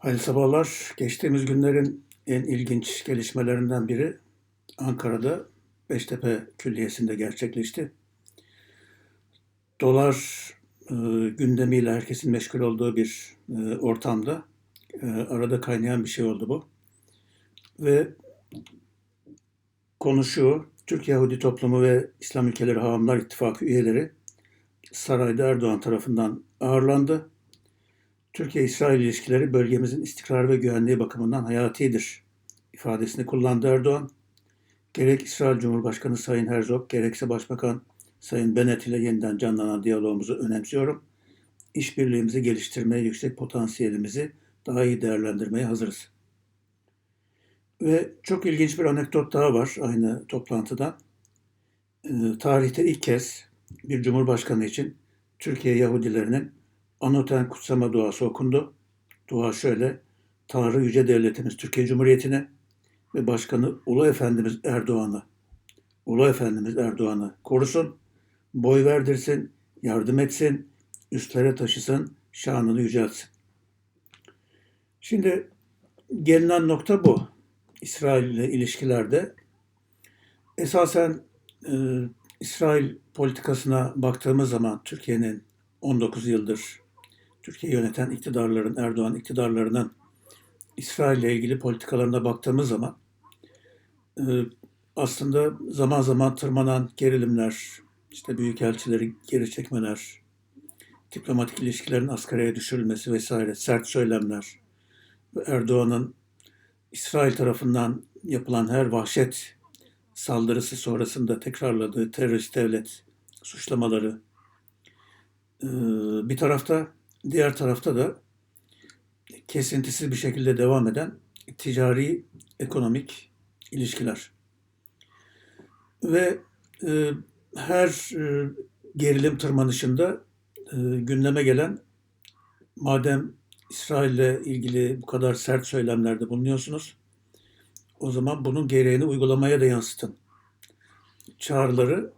Hayırlı sabahlar. Geçtiğimiz günlerin en ilginç gelişmelerinden biri Ankara'da Beştepe Külliyesi'nde gerçekleşti. Dolar e, gündemiyle herkesin meşgul olduğu bir e, ortamda e, arada kaynayan bir şey oldu bu. Ve konu şu, Türk Yahudi Toplumu ve İslam Ülkeleri Hahamlar İttifakı üyeleri sarayda Erdoğan tarafından ağırlandı. Türkiye-İsrail ilişkileri bölgemizin istikrar ve güvenliği bakımından hayatidir ifadesini kullandı Erdoğan. Gerek İsrail Cumhurbaşkanı Sayın Herzog, gerekse Başbakan Sayın Bennett ile yeniden canlanan diyalogumuzu önemsiyorum. İşbirliğimizi geliştirmeye, yüksek potansiyelimizi daha iyi değerlendirmeye hazırız. Ve çok ilginç bir anekdot daha var aynı toplantıdan. Ee, tarihte ilk kez bir cumhurbaşkanı için Türkiye Yahudilerinin Anoten kutsama duası okundu. Dua şöyle. Tanrı Yüce Devletimiz Türkiye Cumhuriyeti'ne ve Başkanı Ulu Efendimiz Erdoğan'ı, Ulu Efendimiz Erdoğan'ı korusun, boy verdirsin, yardım etsin, üstlere taşısın, şanını yüceltsin. Şimdi gelinen nokta bu. İsrail ile ilişkilerde esasen e, İsrail politikasına baktığımız zaman Türkiye'nin 19 yıldır Türkiye yöneten iktidarların, Erdoğan iktidarlarının İsrail ile ilgili politikalarına baktığımız zaman e, aslında zaman zaman tırmanan gerilimler, işte büyükelçileri geri çekmeler, diplomatik ilişkilerin asgariye düşürülmesi vesaire, sert söylemler, Erdoğan'ın İsrail tarafından yapılan her vahşet saldırısı sonrasında tekrarladığı terörist devlet suçlamaları e, bir tarafta Diğer tarafta da kesintisiz bir şekilde devam eden ticari, ekonomik ilişkiler. Ve e, her e, gerilim tırmanışında e, gündeme gelen madem İsrail ile ilgili bu kadar sert söylemlerde bulunuyorsunuz, o zaman bunun gereğini uygulamaya da yansıtın. Çağrıları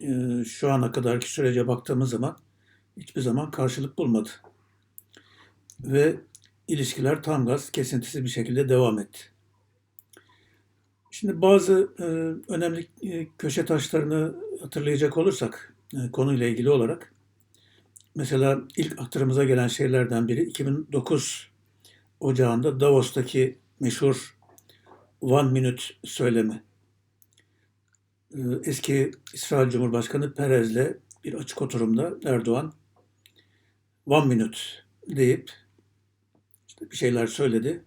e, şu ana kadarki sürece baktığımız zaman hiçbir zaman karşılık bulmadı. Ve ilişkiler tam gaz kesintisiz bir şekilde devam etti. Şimdi bazı e, önemli e, köşe taşlarını hatırlayacak olursak e, konuyla ilgili olarak mesela ilk hatırımıza gelen şeylerden biri 2009 ocağında Davos'taki meşhur One Minute söylemi. E, eski İsrail Cumhurbaşkanı Perez'le bir açık oturumda Erdoğan one minute deyip işte bir şeyler söyledi.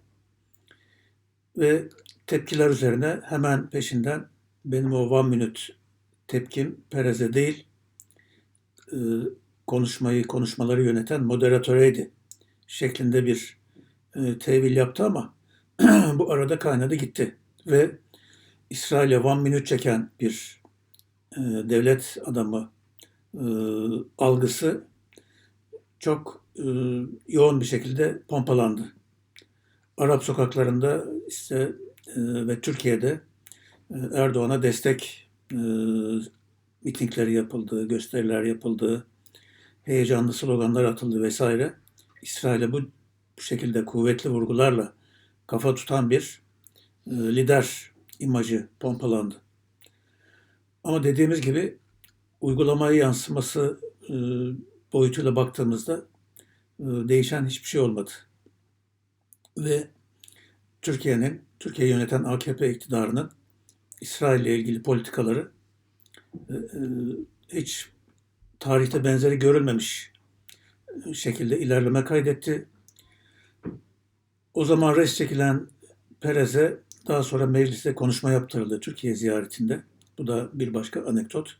Ve tepkiler üzerine hemen peşinden benim o one minute tepkim Perez'e değil, e, konuşmayı, konuşmaları yöneten moderatöreydi şeklinde bir e, tevil yaptı ama bu arada kaynadı gitti. Ve İsrail'e one minute çeken bir e, devlet adamı algısı çok e, yoğun bir şekilde pompalandı. Arap sokaklarında işte e, ve Türkiye'de e, Erdoğan'a destek e, mitingleri yapıldı, gösteriler yapıldı, heyecanlı sloganlar atıldı vesaire. İsrail'e bu, şekilde kuvvetli vurgularla kafa tutan bir e, lider imajı pompalandı. Ama dediğimiz gibi uygulamaya yansıması e, boyutuyla baktığımızda e, değişen hiçbir şey olmadı. Ve Türkiye'nin, Türkiye yöneten AKP iktidarının İsrail ile ilgili politikaları e, e, hiç tarihte benzeri görülmemiş şekilde ilerleme kaydetti. O zaman res çekilen Perez'e daha sonra mecliste konuşma yaptırıldı Türkiye ziyaretinde. Bu da bir başka anekdot.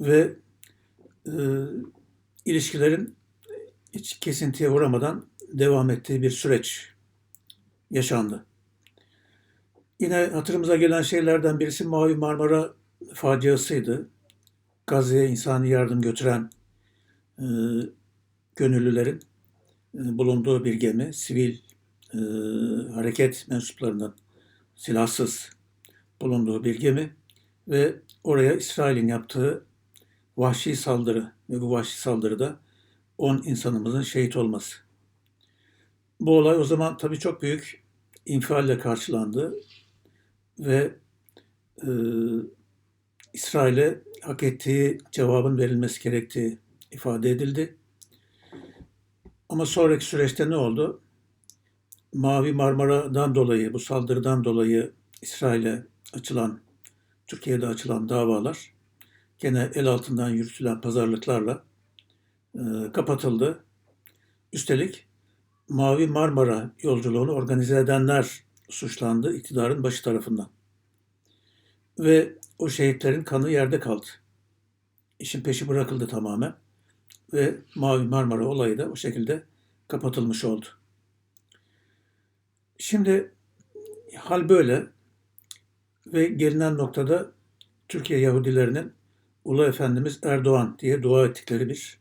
Ve e, ilişkilerin hiç kesintiye uğramadan devam ettiği bir süreç yaşandı. Yine hatırımıza gelen şeylerden birisi Mavi Marmara faciasıydı. Gazze'ye insani yardım götüren e, gönüllülerin e, bulunduğu bir gemi, sivil e, hareket mensuplarının silahsız bulunduğu bir gemi ve oraya İsrail'in yaptığı vahşi saldırı ve bu vahşi saldırıda 10 insanımızın şehit olması. Bu olay o zaman tabii çok büyük infialle karşılandı ve e, İsrail'e hak ettiği cevabın verilmesi gerektiği ifade edildi. Ama sonraki süreçte ne oldu? Mavi Marmara'dan dolayı, bu saldırıdan dolayı İsrail'e açılan, Türkiye'de açılan davalar gene el altından yürütülen pazarlıklarla e, kapatıldı. Üstelik Mavi Marmara yolculuğunu organize edenler suçlandı iktidarın başı tarafından. Ve o şehitlerin kanı yerde kaldı. İşin peşi bırakıldı tamamen. Ve Mavi Marmara olayı da o şekilde kapatılmış oldu. Şimdi hal böyle ve gelinen noktada Türkiye Yahudilerinin Ulu Efendimiz Erdoğan diye dua ettikleri bir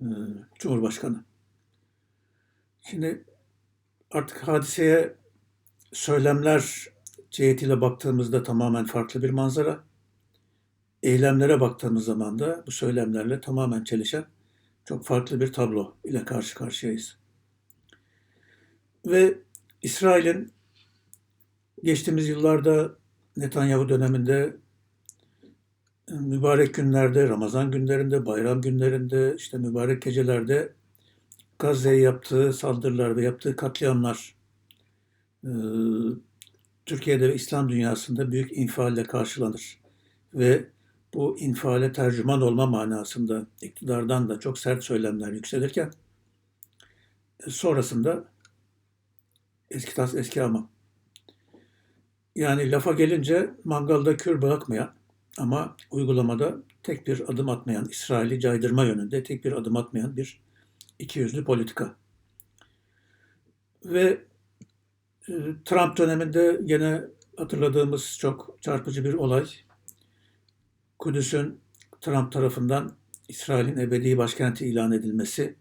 e, Cumhurbaşkanı. Şimdi artık hadiseye söylemler cihetiyle baktığımızda tamamen farklı bir manzara. Eylemlere baktığımız zaman da bu söylemlerle tamamen çelişen çok farklı bir tablo ile karşı karşıyayız. Ve İsrail'in geçtiğimiz yıllarda Netanyahu döneminde mübarek günlerde, Ramazan günlerinde, bayram günlerinde, işte mübarek gecelerde Gazze'ye yaptığı saldırılar ve yaptığı katliamlar Türkiye'de ve İslam dünyasında büyük infialle karşılanır. Ve bu infiale tercüman olma manasında iktidardan da çok sert söylemler yükselirken sonrasında eski tas eski ama yani lafa gelince mangalda kür bırakmayan ama uygulamada tek bir adım atmayan, İsrail'i caydırma yönünde tek bir adım atmayan bir ikiyüzlü politika. Ve e, Trump döneminde yine hatırladığımız çok çarpıcı bir olay. Kudüs'ün Trump tarafından İsrail'in ebedi başkenti ilan edilmesi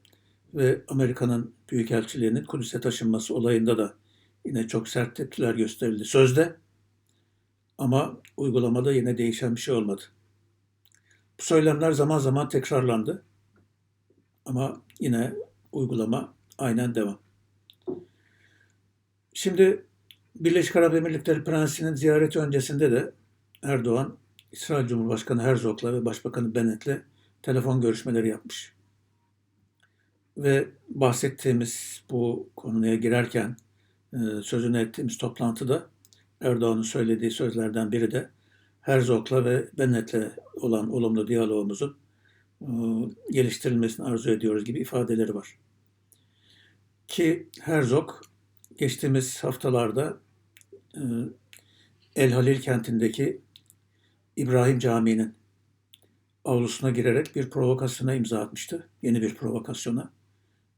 ve Amerika'nın büyükelçiliğinin Kudüs'e taşınması olayında da yine çok sert tepkiler gösterildi sözde. Ama uygulamada yine değişen bir şey olmadı. Bu söylemler zaman zaman tekrarlandı. Ama yine uygulama aynen devam. Şimdi Birleşik Arap Emirlikleri Prensi'nin ziyareti öncesinde de Erdoğan, İsrail Cumhurbaşkanı Herzog'la ve Başbakanı Bennett'le telefon görüşmeleri yapmış. Ve bahsettiğimiz bu konuya girerken e, sözünü ettiğimiz toplantıda Erdoğan'ın söylediği sözlerden biri de Herzog'la ve Bennett'le olan olumlu diyalogumuzun e, geliştirilmesini arzu ediyoruz gibi ifadeleri var. Ki Herzog geçtiğimiz haftalarda e, El Halil kentindeki İbrahim Camii'nin avlusuna girerek bir provokasyona imza atmıştı. Yeni bir provokasyona.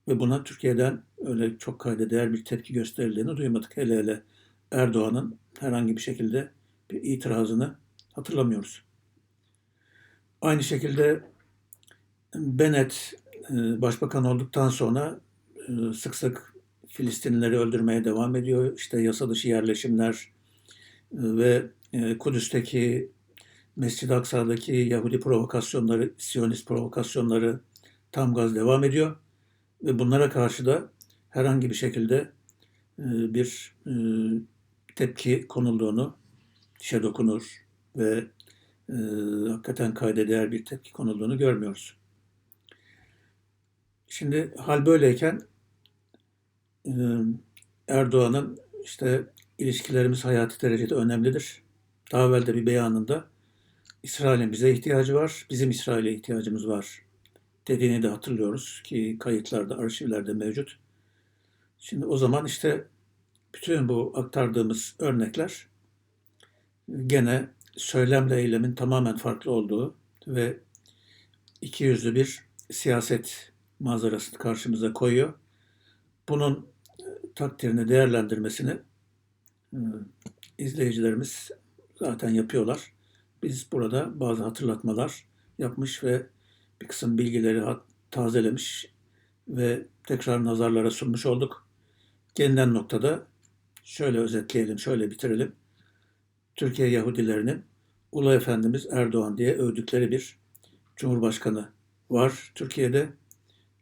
Ve buna Türkiye'den öyle çok kayda değer bir tepki gösterildiğini duymadık. Hele hele Erdoğan'ın herhangi bir şekilde bir itirazını hatırlamıyoruz. Aynı şekilde Bennett e, başbakan olduktan sonra e, sık sık Filistinlileri öldürmeye devam ediyor. İşte yasa dışı yerleşimler e, ve Kudüs'teki Mescid-i Aksa'daki Yahudi provokasyonları, Siyonist provokasyonları tam gaz devam ediyor. Ve bunlara karşı da herhangi bir şekilde bir tepki konulduğunu, dişe dokunur ve e, hakikaten kayda değer bir tepki konulduğunu görmüyoruz. Şimdi hal böyleyken e, Erdoğan'ın işte ilişkilerimiz hayati derecede önemlidir. Daha evvel de bir beyanında İsrail'in bize ihtiyacı var, bizim İsrail'e ihtiyacımız var dediğini de hatırlıyoruz ki kayıtlarda, arşivlerde mevcut. Şimdi o zaman işte bütün bu aktardığımız örnekler gene söylemle eylemin tamamen farklı olduğu ve iki yüzlü bir siyaset manzarasını karşımıza koyuyor. Bunun takdirini, değerlendirmesini e, izleyicilerimiz zaten yapıyorlar. Biz burada bazı hatırlatmalar yapmış ve bir kısım bilgileri tazelemiş ve tekrar nazarlara sunmuş olduk. Gelinen noktada şöyle özetleyelim, şöyle bitirelim. Türkiye Yahudilerinin Ulu Efendimiz Erdoğan diye övdükleri bir cumhurbaşkanı var Türkiye'de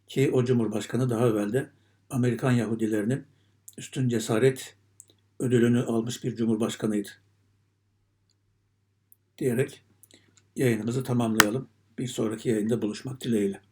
ki o cumhurbaşkanı daha evvel Amerikan Yahudilerinin üstün cesaret ödülünü almış bir cumhurbaşkanıydı. Diyerek yayınımızı tamamlayalım. Bir sonraki yayında buluşmak dileğiyle.